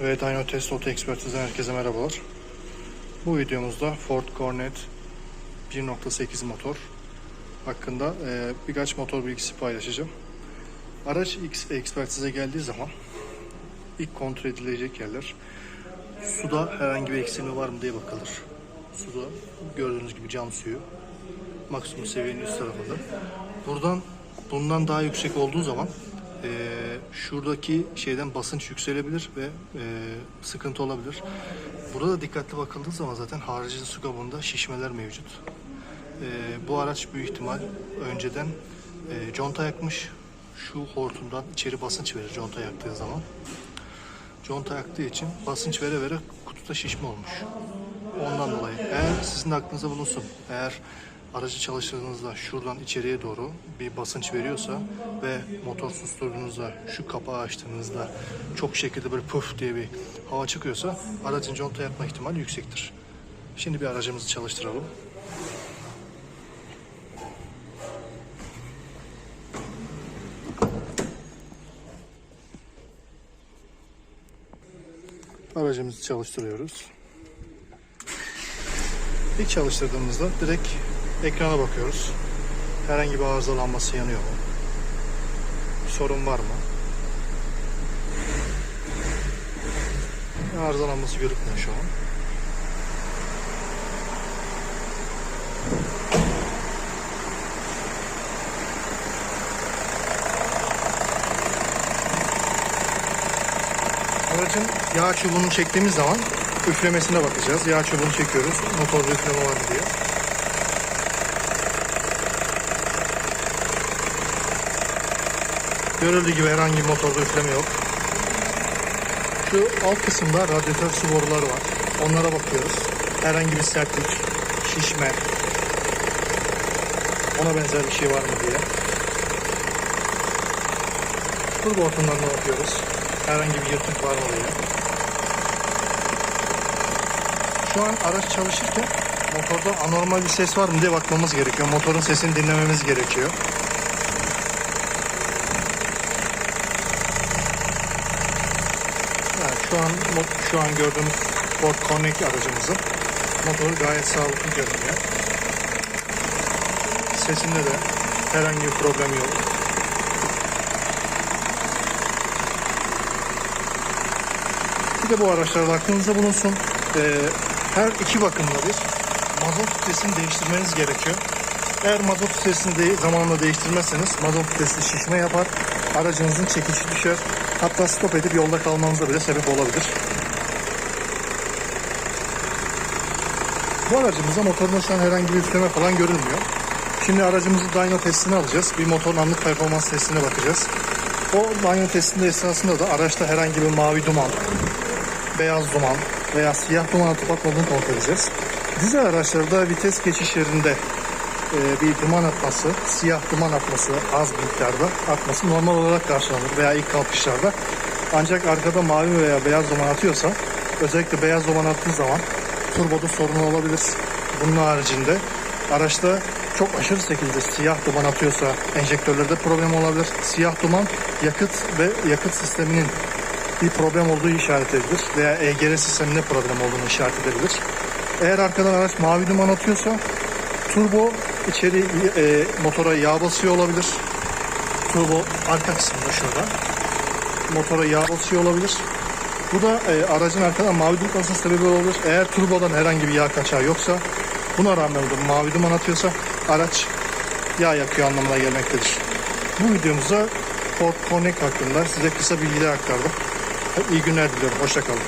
ve Dyno Test Auto Expertiz'den herkese merhabalar. Bu videomuzda Ford Cornet 1.8 motor hakkında e, birkaç motor bilgisi paylaşacağım. Araç X ekspertize geldiği zaman ilk kontrol edilecek yerler suda herhangi bir eksilme var mı diye bakılır. Suda gördüğünüz gibi cam suyu maksimum seviyenin üst tarafında. Buradan bundan daha yüksek olduğu zaman e, şuradaki şeyden basınç yükselebilir ve e, sıkıntı olabilir. Burada da dikkatli bakıldığı zaman zaten harici su kabında şişmeler mevcut. E, bu araç büyük ihtimal önceden e, conta yakmış. Şu hortumdan içeri basınç verir conta yaktığı zaman. Conta yaktığı için basınç vere vere kutuda şişme olmuş. Ondan dolayı. Eğer sizin aklınıza bulunsun. Eğer aracı çalıştırdığınızda şuradan içeriye doğru bir basınç veriyorsa ve motor susturduğunuzda şu kapağı açtığınızda çok şekilde böyle puf diye bir hava çıkıyorsa aracın conta yakma ihtimali yüksektir. Şimdi bir aracımızı çalıştıralım. Aracımızı çalıştırıyoruz. İlk çalıştırdığımızda direkt ekrana bakıyoruz. Herhangi bir arızalanması yanıyor mu? Sorun var mı? Arızalanması görükmüyor şu an. Aracın yağ çubuğunu çektiğimiz zaman üflemesine bakacağız. Yağ çubuğunu çekiyoruz. Motorda üfleme var mı Görüldüğü gibi herhangi bir motorda üfleme yok. Şu alt kısımda radyatör su boruları var. Onlara bakıyoruz. Herhangi bir sertlik, şişme, ona benzer bir şey var mı diye. Turbo hortumlarına bakıyoruz. Herhangi bir yırtık var mı diye. Şu an araç çalışırken motorda anormal bir ses var mı diye bakmamız gerekiyor. Motorun sesini dinlememiz gerekiyor. Şu an şu an gördüğümüz Ford Connect aracımızın motoru gayet sağlıklı görünüyor. Sesinde de herhangi bir problem yok. Bir de bu araçlarda aklınızda bulunsun. Ee, her iki bakımda bir mazot filtresini değiştirmeniz gerekiyor. Eğer mazot filtresini de, zamanla değiştirmezseniz mazot filtresi şişme yapar. Aracınızın çekişi düşer. Hatta stop edip yolda kalmanıza bile sebep olabilir. Bu aracımızda motorunda şu an herhangi bir üfleme falan görünmüyor. Şimdi aracımızı dyno testine alacağız. Bir motorun anlık performans testine bakacağız. O dyno testinde esnasında da araçta herhangi bir mavi duman, beyaz duman veya siyah duman atıp atmadığını kontrol edeceğiz. Dizel araçlarda vites geçişlerinde e, bir duman atması, siyah duman atması az miktarda atması normal olarak karşılanır veya ilk kalkışlarda. Ancak arkada mavi veya beyaz duman atıyorsa özellikle beyaz duman attığı zaman turboda sorun olabilir. Bunun haricinde araçta çok aşırı şekilde siyah duman atıyorsa enjektörlerde problem olabilir. Siyah duman yakıt ve yakıt sisteminin bir problem olduğu işaret edilir veya EGR sisteminde problem olduğunu işaret edebilir. Eğer arkadan araç mavi duman atıyorsa turbo içeri e, motora yağ basıyor olabilir. Turbo arka kısmında şurada. Motora yağ basıyor olabilir. Bu da e, aracın arkadan mavi duman atmasının sebebi olabilir. Eğer turbodan herhangi bir yağ kaçağı yoksa buna rağmen de mavi duman atıyorsa araç yağ yakıyor anlamına gelmektedir. Bu videomuzda Ford Connect hakkında size kısa bilgiler aktardım. İyi günler diliyorum. Hoşçakalın.